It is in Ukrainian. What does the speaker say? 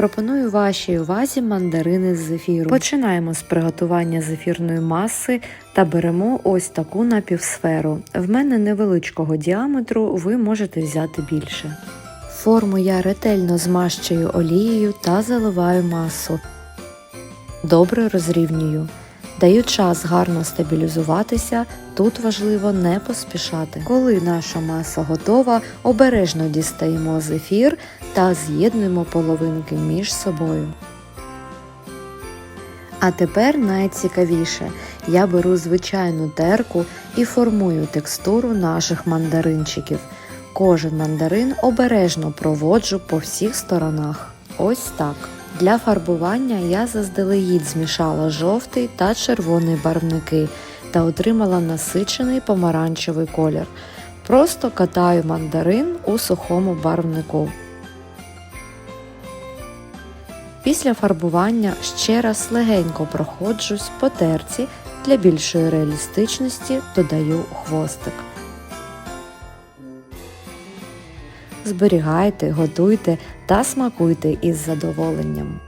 Пропоную вашій увазі мандарини з зефіру. Починаємо з приготування зефірної маси та беремо ось таку напівсферу. В мене невеличкого діаметру, ви можете взяти більше. Форму я ретельно змащую олією та заливаю масу. Добре розрівнюю. Даю час гарно стабілізуватися, тут важливо не поспішати. Коли наша маса готова, обережно дістаємо зефір та з'єднуємо половинки між собою. А тепер найцікавіше. Я беру звичайну терку і формую текстуру наших мандаринчиків. Кожен мандарин обережно проводжу по всіх сторонах. Ось так. Для фарбування я заздалегідь змішала жовтий та червоний барвники та отримала насичений помаранчевий колір. Просто катаю мандарин у сухому барвнику. Після фарбування ще раз легенько проходжусь по терці для більшої реалістичності додаю хвостик. Зберігайте, готуйте та смакуйте із задоволенням.